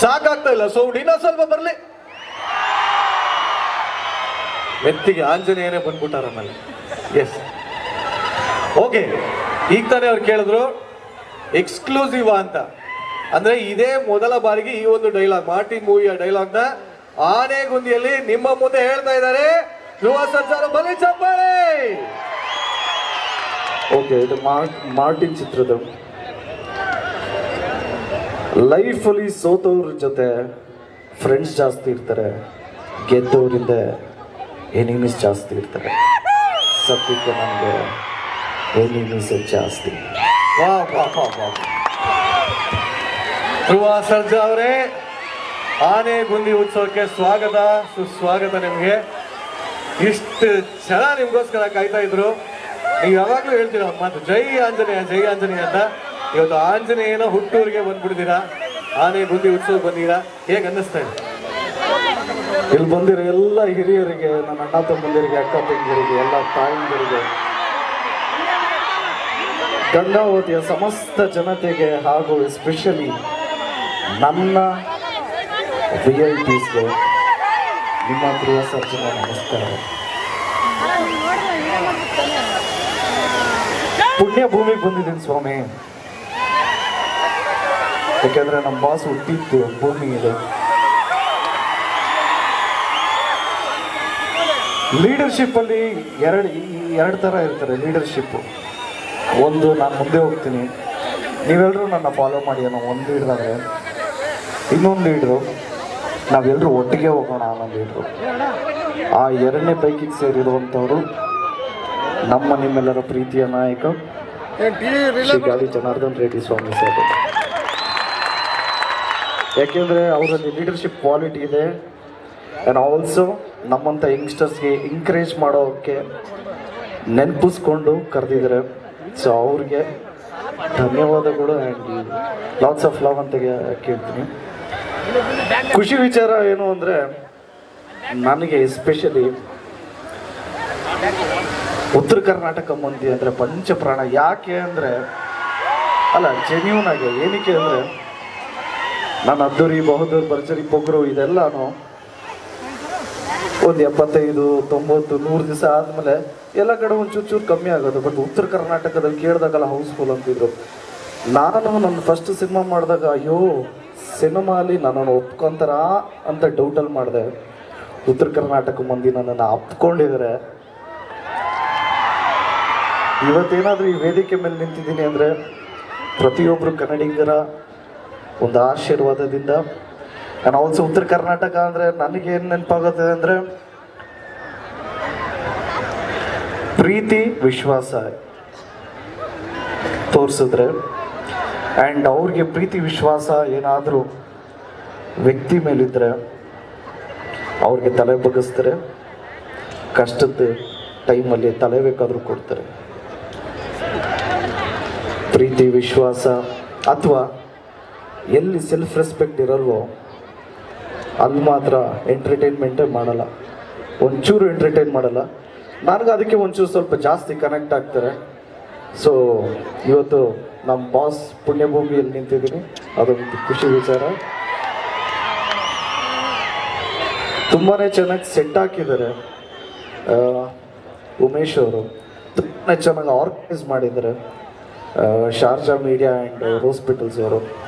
ಸಾಕಾಗ್ತಾ ಇಲ್ಲ. ಸೌಂಡ್ ಇನ್ನೂ ಸ್ವಲ್ಪ ಬರ್ಲಿ. ಮೆತ್ತಿಗೆ ಆಂಜನೇಯನೇ ಬಂದ್ಬಿಟ್ಟಾರ ಆಮೇಲೆ. ಎಸ್ ಓಕೆ ಈಗ ತಾನೇ ಅವ್ರು ಕೇಳಿದ್ರು ಎಕ್ಸ್ಕ್ಲೂಸಿವ್ ಅಂತ. ಅಂದ್ರೆ ಇದೇ ಮೊದಲ ಬಾರಿಗೆ ಈ ಒಂದು ಡೈಲಾಗ್ ಮಾರ್ಟಿನ್ ಮೂವಿಯ ಡೈಲಾಗ್ನ ಆನೆಗುಂದಿಯಲ್ಲಿ ನಿಮ್ಮ ಮುಂದೆ ಹೇಳ್ತಾ ಇದ್ದಾರೆ. ಧ್ರುವ ಸರ್ಜಾರು ಬಲಿ ಚಪ್ಪಾಳೆ. ಓಕೆ ಇದು ಮಾರ್ಟ್, ಮಾರ್ಟಿನ್ ಚಿತ್ರದ ಲೈಫಲ್ಲಿ ಸೋತವ್ರ ಜೊತೆ ಫ್ರೆಂಡ್ಸ್ ಜಾಸ್ತಿ ಇರ್ತಾರೆ, ಗೆದ್ದವರಿಂದ ಎನಿಮೀಸ್ ಜಾಸ್ತಿ ಇರ್ತಾರೆ. ಸತ್ಯಕ್ಕೆ ನನಗೆ ಎನಿಮೀಸ್ ಜಾಸ್ತಿ. ವಾ ವಾ ವಾ ವಾ. ಸರ್ಜಾ ಅವರೇ ಆನೆಗುಂದಿ ಉತ್ಸವಕ್ಕೆ ಸ್ವಾಗತ, ಸುಸ್ವಾಗತ ನಿಮಗೆ. ಇಷ್ಟು ಜನ ನಿಮಗೋಸ್ಕರ ಕಾಯ್ತಾ ಇದ್ರು. ನೀವು ಯಾವಾಗ್ಲೂ ಹೇಳ್ತೀರ ಮಾತು ಜೈ ಆಂಜನೇಯ ಜೈ ಆಂಜನೇಯ ಅಂತ. ಇವತ್ತು ಆಂಜನೇಯನ ಹುಟ್ಟೂರಿಗೆ ಬಂದ್ಬಿಡ್ದೀರಾ ಆನೆ ಬುದ್ಧಿ ಉತ್ಸವ ಬಂದಿರಾ ಹೇಗೆ ಅನ್ನಿಸ್ತಾ ಇದೆ? ಇಲ್ಲಿ ಬಂದಿರೋ ಎಲ್ಲ ಹಿರಿಯರಿಗೆ, ನನ್ನ ಅಣ್ಣ ತಮ್ಮಂದಿರಿಗೆ, ಅಕ್ಕ ತಂಗಿರಿಗೆ ಎಲ್ಲ ತಾಯಂದಿರಿಗೆ, ಗಂಗಾವತಿಯ ಸಮಸ್ತ ಜನತೆಗೆ ಹಾಗೂ ಎಸ್ಪೆಷಲಿ ನನ್ನ ವಿ ಐ ಪಿಸ್ಗೆ ನಿಮ್ಮ ಪ್ರಿಯ ಸರ್ಜನ ನಮಸ್ಕಾರ. ಪುಣ್ಯ ಭೂಮಿಗೆ ಬಂದಿದ್ದೀನಿ ಸ್ವಾಮಿ. ಯಾಕೆಂದ್ರೆ ನಮ್ಮ ಬಾಸ್ ಹುಟ್ಟಿದ್ದು ಭೂಮಿ ಇದೆ. ಲೀಡರ್ಶಿಪ್ ಅಲ್ಲಿ ಎರಡು ಎರಡು ಥರ ಇರ್ತಾರೆ ಲೀಡರ್ಶಿಪ್ ಒಂದು ನಾನು ಮುಂದೆ ಹೋಗ್ತೀನಿ. ನೀವೆಲ್ಲರೂ ನನ್ನ ಫಾಲೋ ಮಾಡಿ ಅನ್ನೋ ಒಂದು ಲೀಡ್ರಾದ್ರೆ ಇನ್ನೊಂದು ಲೀಡ್ರು ನಾವೆಲ್ಲರೂ ಒಟ್ಟಿಗೆ ಹೋಗೋಣ ಅನ್ನೋ ಲೀಡ್ರು ಆ ಎರಡನೇ ಪೈಕಿಗೆ ಸೇರಿರುವಂಥವ್ರು ನಮ್ಮ ನಿಮ್ಮೆಲ್ಲರ ಪ್ರೀತಿಯ ನಾಯಕ ಶ್ರೀ ಗಾಡಿ ಜನಾರ್ದನ್ ರೆಡ್ಡಿ ಸ್ವಾಮಿ ಸರ್ ಯಾಕೆಂದರೆ ಅವರಲ್ಲಿ ಲೀಡರ್ಶಿಪ್ ಕ್ವಾಲಿಟಿ ಇದೆ. ಆ್ಯಂಡ್ ಆಲ್ಸೋ ನಮ್ಮಂಥ ಯಂಗ್ಸ್ಟರ್ಸ್ಗೆ ಎಂಕರೇಜ್ ಮಾಡೋಕ್ಕೆ ನೆನಪಿಸ್ಕೊಂಡು ಕರೆದಿದ್ದಾರೆ. ಸೊ ಅವ್ರಿಗೆ ಧನ್ಯವಾದಗಳು ಆ್ಯಂಡ್ ಲಾಟ್ಸ್ ಆಫ್ ಲವ್ ಅಂತ ಕೇಳ್ತೀನಿ. ಖುಷಿ ವಿಚಾರ ಏನು ಅಂದರೆ ನನಗೆ ಎಸ್ಪೆಷಲಿ ಉತ್ತರ ಕರ್ನಾಟಕ ಮಂದಿ ಅಂದರೆ ಪಂಚಪ್ರಾಣ ಯಾಕೆ ಅಂದರೆ ಅಲ್ಲ ಜೆನ್ಯೂನ್ ಆಗಿ ಏನಕ್ಕೆ ಅಂದರೆ ನಾನು ಅದ್ದೂರಿ ಬಹದ್ದೂರ್ ಭರ್ಜರಿ ಪೊಗರು ಇದೆಲ್ಲಾನು ಒಂದು ಎಪ್ಪತ್ತೈದು, ತೊಂಬತ್ತು, ನೂರು ದಿವಸ ಆದಮೇಲೆ ಎಲ್ಲ ಕಡೆ ಒಂದು ಚೂರು ಚೂರು ಕಮ್ಮಿ ಆಗೋದು. ಬಟ್ ಉತ್ತರ ಕರ್ನಾಟಕದಲ್ಲಿ ಕೇಳಿದಾಗಲ್ಲ ಹೌಸ್ಫುಲ್ ಅಂತಿದ್ರು. ನಾನು ನನ್ನ ಫಸ್ಟ್ ಸಿನಿಮಾ ಮಾಡಿದಾಗ, ಅಯ್ಯೋ ಸಿನಿಮಾಲಿ ನನ್ನನ್ನು ಒಪ್ಕೊಂತಾರ? ಅಂತ ಡೌಟಲ್ಲಿ ಮಾಡಿದೆ. ಉತ್ತರ ಕರ್ನಾಟಕ ಮಂದಿ ನನ್ನನ್ನು ಅಪ್ಕೊಂಡಿದ್ದಾರೆ ಇವತ್ತೇನಾದರೂ ಈ ವೇದಿಕೆ ಮೇಲೆ ನಿಂತಿದ್ದೀನಿ ಅಂದರೆ ಪ್ರತಿಯೊಬ್ಬರು ಕನ್ನಡಿಗರ ಒಂದು ಆಶೀರ್ವಾದದಿಂದ. ನಾನು ಆಲ್ಸೋ ಉತ್ತರ ಕರ್ನಾಟಕ ಅಂದರೆ ನನಗೆ ಏನು ನೆನಪಾಗುತ್ತೆ ಅಂದರೆ ಪ್ರೀತಿ, ವಿಶ್ವಾಸ ತೋರಿಸಿದ್ರೆ. ಆ್ಯಂಡ್ ಅವ್ರಿಗೆ ಪ್ರೀತಿ, ವಿಶ್ವಾಸ ಏನಾದರೂ ವ್ಯಕ್ತಿ ಮೇಲಿದ್ದರೆ ಅವ್ರಿಗೆ ತಲೆ ಬಗ್ಗಿಸ್ತಾರೆ. ಕಷ್ಟದ ಟೈಮಲ್ಲಿ ತಲೆ ಬೇಕಾದರೂ ಕೊಡ್ತಾರೆ. ಪ್ರೀತಿ, ವಿಶ್ವಾಸ ಅಥವಾ ಎಲ್ಲಿ ಸೆಲ್ಫ್ ರೆಸ್ಪೆಕ್ಟ್ ಇರಲ್ವೋ, ಅಲ್ಲಿ ಮಾತ್ರ ಎಂಟರ್ಟೈನ್ಮೆಂಟೇ ಮಾಡಲ್ಲ. ಒಂಚೂರು ಎಂಟರ್ಟೈನ್ ಮಾಡಲ್ಲ. ನನಗೆ ಅದಕ್ಕೆ ಒಂಚೂರು ಸ್ವಲ್ಪ ಜಾಸ್ತಿ ಕನೆಕ್ಟ್ ಆಗ್ತಾರೆ. ಸೊ ಇವತ್ತು ನಮ್ಮ ಬಾಸ್ ಪುಣ್ಯಭೂಮಿಯಲ್ಲಿ ನಿಂತಿದ್ದೀನಿ. ಅದೊಂದು ಖುಷಿ ವಿಚಾರ. ತುಂಬಾ ಚೆನ್ನಾಗಿ ಸೆಟ್ ಹಾಕಿದ್ದಾರೆ. ಉಮೇಶ್ ಅವರು ತುಂಬಾ ಚೆನ್ನಾಗಿ ಆರ್ಗನೈಸ್ ಮಾಡಿದ್ದಾರೆ. ಶಾರ್ಜಾ ಮೀಡಿಯಾ ಆ್ಯಂಡ್ ಹಾಸ್ಪಿಟಲ್ಸ್ ಅವರು.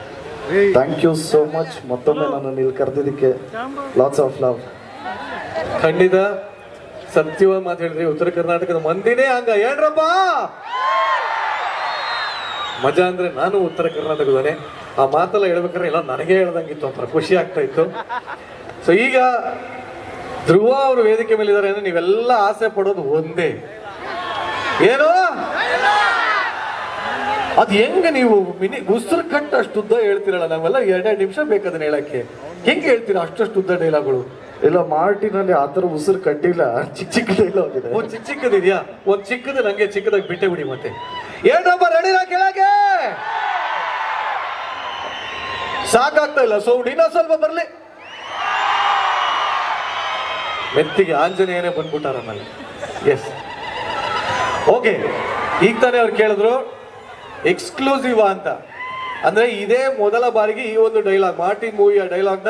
ಥ್ಯಾಂಕ್ ಯು ಸೋ ಮಚ್ ಮತ್ತೊಮ್ಮೆ ನಾನು ಇಲ್ಲಿ ಕರೆದಿದ್ದಕ್ಕೆ ಲಾಟ್ಸ್ ಆಫ್ ಲವ್ ಖಂಡಿತ ಸತ್ಯವಾದ ಮಾತು ಹೇಳಿದ್ರಿ ಉತ್ತರ ಕರ್ನಾಟಕದ ಮಂದಿನೇ ಹಂಗ. ಹೇಳ್ರಪ್ಪ ಮಜಾ ಅಂದ್ರೆ ನಾನು ಉತ್ತರ ಕರ್ನಾಟಕದವನೇ. ಆ ಮಾತೆಲ್ಲ ಹೇಳ್ಬೇಕಾದ್ರೆ ಎಲ್ಲ ನನಗೆ ಹೇಳ್ದಂಗಿತ್ತು. ಒಂಥರ ಖುಷಿ ಆಗ್ತಾ ಇತ್ತು. ಸೊ ಈಗ ಧ್ರುವ ಅವರು ವೇದಿಕೆ ಮೇಲಿದ್ದಾರೆ ಅಂದ್ರೆ ನೀವೆಲ್ಲ ಆಸೆ ಪಡೋದು ಒಂದೇ. ಏನು? ಅದ್ ಹೆಂಗ ನೀವು ಮಿನಿ ಉಸಿರು ಕಟ್ಟು ಅಷ್ಟು ಉದ್ದ ಹೇಳ್ತೀರಲ್ಲ ನಾವೆಲ್ಲ ಎರಡೆರಡು ನಿಮಿಷ ಬೇಕದನ್ನ ಹೇಳಕ್ಕೆ. ಹೆಂಗೆ ಹೇಳ್ತೀರಾ ಅಷ್ಟಷ್ಟು ಉದ್ದ ಡೈಲಾಗ್ಗಳು? ಇಲ್ಲ ಮಾರ್ಟಿನಲ್ಲಿ ಆ ಥರ ಉಸಿರು ಕಟ್ಟಿಲ್ಲ. ಚಿಕ್ಕ ಚಿಕ್ಕ ಡೈಲಾಗ್ ಇದೆ ಒಂದ್ ಚಿಕ್ಕ ಚಿಕ್ಕದಿದ್ಯಾ ಒಂದ್ ಚಿಕ್ಕದ ನಂಗೆ ಚಿಕ್ಕದಾಗಿ ಬಿಟ್ಟೆ ಬಿಡಿ ಮತ್ತೆ. ಏನಪ್ಪ ರೆಡಿನಾ ಕೆಳಗೆ? ಸಾಕಾಗ್ತಾ ಇಲ್ಲ ಸೌಂಡ್ ಇನ್ನೂ ಸ್ವಲ್ಪ ಬರ್ಲಿ. ಮೆತ್ತಿಗೆ ಆಂಜನೇಯನೇ ಬಂದ್ಬಿಟ್ಟಾರ ಮನೆ ಎಸ್ ಓಕೆ ಈಗ ತಾನೇ ಅವ್ರು ಕೇಳಿದ್ರು ಎಕ್ಸ್ಕ್ಲೂಸಿವ್ ಅಂತ. ಅಂದ್ರೆ ಇದೇ ಮೊದಲ ಬಾರಿಗೆ ಈ ಒಂದು ಡೈಲಾಗ್ ಮಾರ್ಟಿನ್ ಮೂವಿಯ ಡೈಲಾಗ್ನ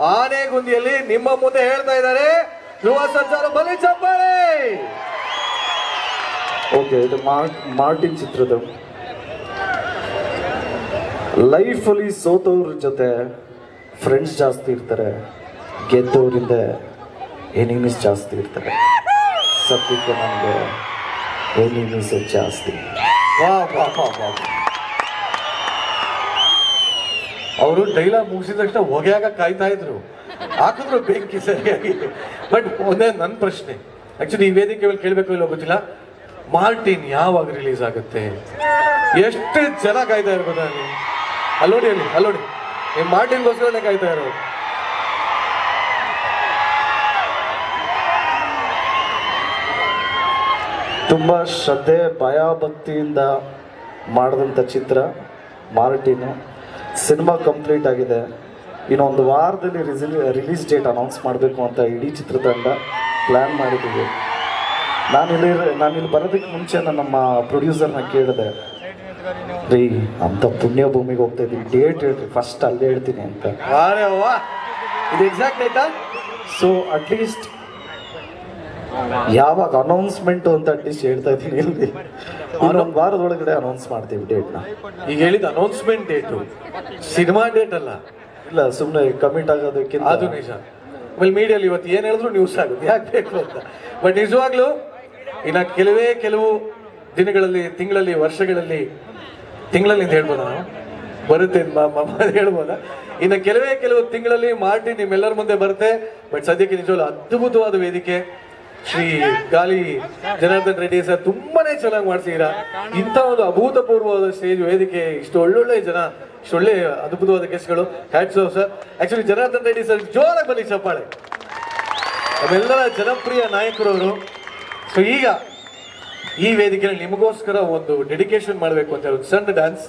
ಆನೆಗುಂದಿಯಲ್ಲಿ ನಿಮ್ಮ ಮುಂದೆ ಹೇಳ್ತಾ ಇದ್ದಾರೆ. ಧ್ರುವ ಸಂಚಾರ, ಬಲಿ ಚಪ್ಪಾಳೆ! ಓಕೆ ಇದು ಮಾರ್ಟ್ ಮಾರ್ಟಿನ್ ಚಿತ್ರದ. ಅಲ್ಲಿ ಸೋತವ್ರ ಜೊತೆ ಫ್ರೆಂಡ್ಸ್ ಜಾಸ್ತಿ ಇರ್ತಾರೆ. ಗೆದ್ದವರಿಂದ ಎನಿಮೀಸ್ ಜಾಸ್ತಿ ಇರ್ತಾರೆ. ಸತ್ಯಕ್ಕೆ ನನಗೆ ಎನಿಮೀಸ್ ಜಾಸ್ತಿ. ವಾ ವಾ ವಾ ವಾ ಅವರು ಡೈಲಾಗ್ ಮುಗಿಸಿದ ತಕ್ಷಣ ಹೊಗೆಯಾಗ ಕಾಯ್ತಾ ಇದ್ರು. ಹಾಕಿದ್ರು ಬೆಂಕಿ ಸರಿಯಾಗಿ. ಬಟ್ ಒಂದೇ ನನ್ನ ಪ್ರಶ್ನೆ. ಆಕ್ಚುಲಿ ಈ ವೇದಿಕೆ ಮೇಲೆ ಕೇಳಬೇಕು ಇಲ್ಲೋ ಗೊತ್ತಿಲ್ಲ. ಮಾರ್ಟಿನ್ ಯಾವಾಗ ರಿಲೀಸ್ ಆಗುತ್ತೆ? ಎಷ್ಟು ಜನ ಕಾಯ್ತಾ ಇರ್ಬೋದ ಅಲ್ಲಿ? ಅಲ್ಲೋಡಿ ಅಲ್ಲಿ, ಅಲ್ಲೋಡಿ. ಮಾರ್ಟಿನ್ ಗೋಸ್ಕರನೇ ಕಾಯ್ತಾ ಇರೋದು ತುಂಬ ಶ್ರದ್ಧೆ ಭಯಭಕ್ತಿಯಿಂದ ಮಾಡಿದಂಥ ಚಿತ್ರ ಮಾರ್ಟಿನು ಸಿನಿಮಾ ಕಂಪ್ಲೀಟ್ ಆಗಿದೆ. ಇನ್ನೊಂದು ವಾರದಲ್ಲಿ ರಿಸಿಲ್ ರಿಲೀಸ್ ಡೇಟ್ ಅನೌನ್ಸ್ ಮಾಡಬೇಕು ಅಂತ ಇಡೀ ಚಿತ್ರತಂಡ ಪ್ಲ್ಯಾನ್ ಮಾಡಿದ್ದೀವಿ. ನಾನಿಲ್ಲಿ ನಾನಿಲ್ಲಿ ಬರೋದಕ್ಕೆ ಮುಂಚೆ ನಾನು ನಮ್ಮ ಪ್ರೊಡ್ಯೂಸರ್ನ ಕೇಳಿದೆ. ರೀ ಅಂತ ಪುಣ್ಯ ಭೂಮಿಗೆ ಹೋಗ್ತಾ ಇದ್ದೀವಿ ಡೇಟ್ ಹೇಳ್ರಿ ಫಸ್ಟ್ ಅಲ್ಲೇ ಹೇಳ್ತೀನಿ ಅಂತ. ಇದು ಎಕ್ಸಾಕ್ಟ್ ಆಯ್ತಾ ಸೊ ಅಟ್ಲೀಸ್ಟ್ ಯಾವಾಗ ಅನೌನ್ಸ್ಮೆಂಟ್ ಅಂತ ಅಟ್ಲೀಸ್ಟ್ ಹೇಳ್ತಾ ಇದ್ದೀನಿ ಇಲ್ಲಿ ಇನ್ನೊಂದು ವಾರದೊಳಗಡೆ ಅನೌನ್ಸ್ ಮಾಡ್ತೀವಿ ಡೇಟ್ನ. ಈಗ ಹೇಳಿದ ಅನೌನ್ಸ್ಮೆಂಟ್ ಡೇಟು. ಸಿನಿಮಾ ಡೇಟ್ ಅಲ್ಲ. ಇಲ್ಲ ಸುಮ್ಮನೆ ಕಮಿಟ್ ಆಗೋದಕ್ಕಿಂತ ಅದು ನಿಜ. ಆಮೇಲೆ ಮೀಡಿಯಲ್ಲಿ ಇವತ್ತು ಏನ್ ಹೇಳಿದ್ರು ನ್ಯೂಸ್ ಆಗುತ್ತೆ. ಯಾಕೆ ಬೇಕು ಅಂತ. ಬಟ್ ನಿಜವಾಗ್ಲೂ ಇನ್ನ ಕೆಲವೇ ಕೆಲವು ದಿನಗಳಲ್ಲಿ ತಿಂಗಳಲ್ಲಿ ವರ್ಷಗಳಲ್ಲಿ ತಿಂಗಳಲ್ಲಿ ಅಂತ ಹೇಳ್ಬೋದ ಬರುತ್ತೆ ಇನ್ನ ಮ- ಹೇಳ್ಬೋದಾ? ಇನ್ನು ಕೆಲವೇ ಕೆಲವು ತಿಂಗಳಲ್ಲಿ ಮಾರ್ಟಿ ನಿಮ್ಮೆಲ್ಲರ ಮುಂದೆ ಬರುತ್ತೆ. ಬಟ್ ಸದ್ಯಕ್ಕೆ ನಿಜವಾಗ್ಲೂ ಅದ್ಭುತವಾದ ವೇದಿಕೆ. ಶ್ರೀ ಗಾಲಿ ಜನಾರ್ದನ್ ರೆಡ್ಡಿ ಸರ್ ತುಂಬಾನೇ ಚೆನ್ನಾಗಿ ಮಾಡ್ಸಿದ್ದೀರಾ ಇಂಥ ಒಂದು ಅಭೂತಪೂರ್ವವಾದ ಸ್ಟೇಜ್ ವೇದಿಕೆ, ಇಷ್ಟು ಒಳ್ಳೊಳ್ಳೆ ಜನ, ಇಷ್ಟು ಒಳ್ಳೆ ಅದ್ಭುತವಾದ ಗೆಸ್ಟ್ಗಳು. Hats off sir actually Janardhan Reddy sir ಜೋರಾಗಿ ಬನ್ನಿ, ಚಪ್ಪಾಳೆ. ನಮ್ಮೆಲ್ಲರ ಜನಪ್ರಿಯ ನಾಯಕರು ಸೊ ಈಗ ಈ ವೇದಿಕೆಯಲ್ಲಿ ನಿಮಗೋಸ್ಕರ ಒಂದು ಡೆಡಿಕೇಶನ್ ಮಾಡಬೇಕು ಅಂತ ಹೇಳೋದು ಸಣ್ಣ ಡ್ಯಾನ್ಸ್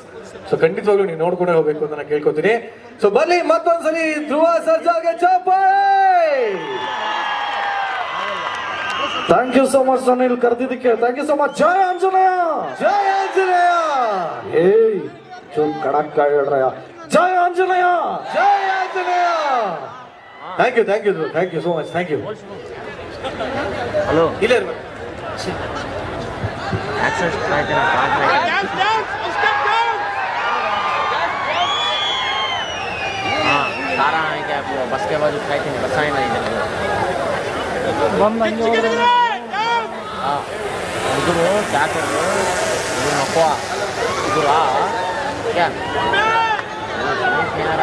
ಸೊ ಖಂಡಿತವಾಗ್ಲೂ ನೀವು ನೋಡ್ಕೊಂಡೇ ಹೋಗ್ಬೇಕು ಅಂತ ನಾನು ಕೇಳ್ಕೊತೀನಿ. ಸೊ ಬನ್ನಿ ಮತ್ತೊಂದ್ಸಲಿ ಧ್ರುವ ಸರ್ಜಾಗೆ ಚಪ್ಪಾಳೆ! ಥ್ಯಾಂಕ್ ಯು ಸೋ ಮಚ್ ನಾನು ಇಲ್ಲಿ ಕರೆದಿದ್ದಕ್ಕೆ ಥ್ಯಾಂಕ್ ಯು ಸೋ ಮಚ್ ಜಯ ಆಂಜನೇಯ ಜಯ ಆಂಜನೇಯ ಏಯ್ ಚೂರ್ ಕಡಕ್ ಹೇಳ್ರಯ್ಯ ಜಯ ಆಂಜನೇಯ ಜಯ Anjaneya thank you thank you thank you so much thank you hello ಇಲ್ಲೇ ಇರ್ಬೇಕು ಆಕ್ಸೆಸ್ ಆಯ್ತು Down, down, a step down. हाँ सारा है क्या वो बस के बाद खाई थी बस आए नहीं ಇದು ಜಾಕರು ಇದು ನಕೋ ಇದು ರಾ ಏನಾರ ಏನಾರ